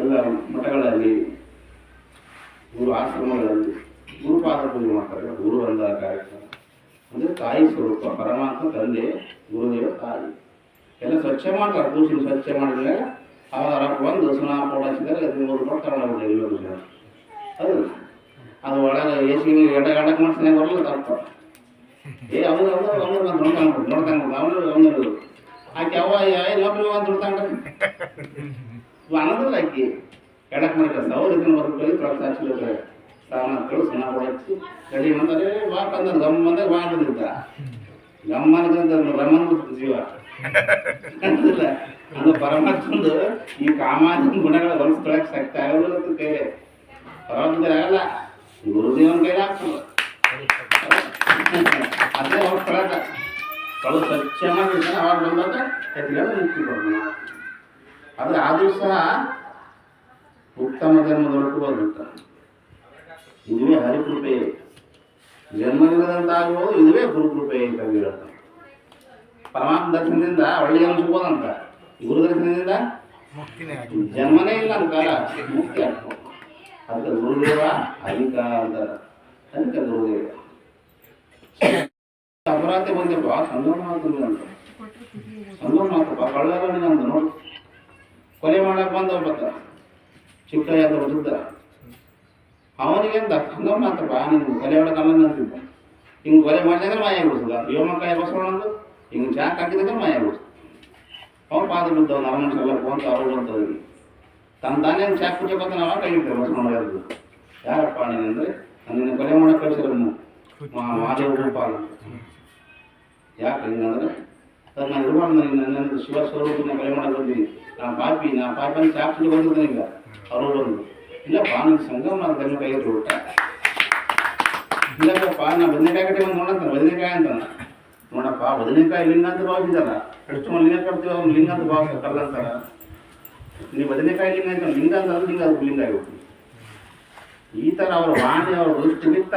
ಎಲ್ಲ ಮಠಗಳಲ್ಲಿ, ಗುರು ಆಶ್ರಮಗಳಲ್ಲಿ ಗುರುಪಾದ ಪೂಜೆ ಮಾಡ್ತಾರೆ. ಗುರು ಅಂದ ಕಾರ್ಯಕ್ರಮ. ಅಂದರೆ ತಾಯಿ ಸ್ವರೂಪ, ಪರಮಾತ್ಮ ತಂದೆ, ಗುರುದೇವ ತಾಯಿ. ಎಲ್ಲ ಸ್ವಚ್ಛ ಮಾಡ್ತಾರೆ. ಕೂಸಿನ ಸ್ವಚ್ಛ ಮಾಡಿದ್ರೆ ಅವರ ಒಂದು ಸುನಾ ಪೋಡಿಸಿದರೆ ಹಚ್ಚಿದರೆ ಅದು ಮೂರು ರೂಪಾಯಿ ತಗೊಂಡೋಗ್ಬಿಟ್ಟು ಎಲ್ಲರೂ ಜನ ಅದು ಅದು ಒಳಗೆ ಏಸಿಗೆ ಎಡ ಎಡಕ್ಕೆ ಮಾಡ್ತಾನೆ ಬರಲ್ಲ ತಪ್ಪ ಏ ಅವ್ರು ಅವ್ರು ಅವ್ರು ನಾನು ನೋಡ್ತಾಂಗ್ಬಿಟ್ಟು ನೋಡ್ತಾನೆ ಅವನು ಅವನು ಆಕೆ ಅವ ಅಂತ ಒಂದು ನೋಡ್ತಾಂಗ್ರೆ ಅನ್ನೋದಿಲ್ಲ ಆಕಿ ಎಡಕ್ಕೆ ಮಾಡಿದ್ರೆ ಸಾವಿರ ಇದನ್ನ ಬರ್ಬೇಕು ಪ್ರೊಫೆಸರ್ ಹಚ್ಚಿರ್ತಾರೆ ಸಾಮಾನು ಕಳಿಸ್ ಸುಣ್ಣ ಹೊಡಚ್ಚಿ ರೆಡಿ ಮಾಡ್ತಾರೆ ಬಾ ಬಂದ ಗಮ್ ಬಂದಾಗ ಬಾ ಬಂದಿದ್ದ ಗಮ್ ಅನ್ನೋದಂತ ರಮನ್ ಜೀವ ಅದು ಪರಮಾತ್ಮಂದು ಈ ಕಾಮಾದಿ ಗುಣಗಳ ಹೊಲಿಸ್ಕೊಳಕ್ ಶಕ್ತಿ ಆಗೋದಿಲ್ಲ ಅಂತ ಕೈಲಿ ಪರಮಾತ್ಮ ಆಗಲ್ಲ ಗುರುದೇವನ ಕೈಲಿ ಆಗ್ತದೆ ಅದೇ ಹೊಲಿಸ್ಕೊಳಕ ಕಳು ಸ್ವಚ್ಛ ಮಾಡಿ ಅವಾಗ ಬಂದಾಗ ಮುಕ್ತಿ ಕೊಡೋಣ ಆದರೆ ಆದರೂ ಸಹ ಉತ್ತಮ ಜನ್ಮ ಬರುತ್ತೆ ಇದುವೇ ಹರಿಕೃಪೆ. ಜನ್ಮವಿಲ್ಲದಂತಾಗುವುದು ಇದುವೇ ಗುರುಕೃಪೆ ಅಂತ ಹೇಳ್ತಾರೆ ಪರಮಾತ್ಮ ದರ್ಶನದಿಂದ ಒಳ್ಳೆಯ ಸಿಗ್ಬೋದಂತ ಗುರು ದರ್ಶನದಿಂದ ಜನ್ಮನೇ ಇಲ್ಲ ಅಂತ ಮುಕ್ತಿ ಆಗ್ತದೆ ಅದಕ್ಕೆ ಗುರುದೇವ ಅಧಿಕ ಅಂತ ಅದಕ್ಕೆ ಗುರುದೇವ. ಅಪರಾಧಿ ಬಂದಪ್ಪ ಸಂಗಮ ಅಂತ. ಸಂಗಮ ಮಾತಪ್ಪ ಅಂತ ನೋಡಿ ಕೊಲೆ ಮಾಡಕ್ ಬಂದವ ಬತ್ತ ಚಿಕ್ಕ ಯಾವ್ದು ಹುಡುಗ ಅವನಿಗೆ ಅಂತ ಮಾತ್ರ ಬಾ, ನಿನ್ ಕೊಲೆ ಒಳಗೆ ಅಲ್ಲ ಅಂತಿದ್ದ ಹಿಂಗೆ ಕೊಲೆ ಮಾಡಿದಾಗ ಮಾಯ ಬಿಡಿಸಲ್ಲ ಯೋಮಕಾಯ ಬಸವಣ್ಣಂದು ಹಿಂಗೆ ಚಾ ಹಾಕಿದಾಗ ಮಾಯ ಬಿಡಿಸ್ ಅವ್ನು ಪಾದ ಬಿದ್ದವ್ ನರಮನುಷ್ಯ ಸಲ ಫೋನ್ ಅವ್ರು ಬಂತವ್ರಿಗೆ ತನ್ನ ತಾನೇ ಚಾ ಕುಚ್ಚ ನಾವು ಕೈ ಇಡ್ತೇವೆ ಬಸವಣ್ಣ ಯಾರು ಯಾರಪ್ಪ ನೀನಂದ್ರೆ ನನ್ನ ಕೊಲೆ ಮಾಡಕ್ ಕಳಿಸಿರ ಮಾದೇವ ರೂಪ ಅಂತ ಯಾಕೆ ಹಿಂಗಂದ್ರೆ ಸರ್ ನಾನು ಇರುವಾಗ ನನ್ನ ಶಿವ ಸ್ವರೂಪನ ಕೊಲೆ ಮಾಡಕ್ ಬಂದೀನಿ ನಾ ಪಾಪಿ ನಾ ಪಾಪಿ ಅಂತ ಚಾಪ್ಸಲ್ಲಿ ಬಂದಿದ್ದೇನೆ ಇಲ್ಲ ಅವರು ಬಂದು ಇಲ್ಲಪ್ಪ ನನ್ನ ಸಂಗಮ ನಾನು ಕೈ ಕೈ ಊಟ. ಇಲ್ಲಪ್ಪ ನಾ ಬದನೆಕಾಯಿ ಕಟ್ಟಿ ಬಂದು ನೋಡಂತ, ಬದನೆಕಾಯಿ ಅಂತ ನೋಡಪ್ಪ, ಬದನೆಕಾಯಿ ಲಿಂಗ ಅಂತ ಭಾವಿಸಿದಲ್ಲ ಎಷ್ಟು ಲಿಂಗ ಕಟ್ತೀವಿ ಅವ್ನು ಲಿಂಗ ಅಂತ ಭಾವಿಸ್ತಾರಲ್ಲ ಅಂತಾರ ನೀವು ಬದನೆಕಾಯಿ ಲಿಂಗ ಅಂತ ಲಿಂಗ ಅಂತ ಲಿಂಗ ಅದು ಲಿಂಗ ಆಗಿಬಿಟ್ಟು ಈ ಥರ ಅವ್ರ ವಾಣಿ, ಅವ್ರ ದೃಷ್ಟಿ ಬಿತ್ತ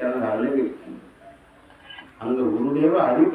ಎಲ್ಲ ಅಲ್ಲಿಗೆ ಹಂಗ ಗುರುದೇವ ಅಧಿಕ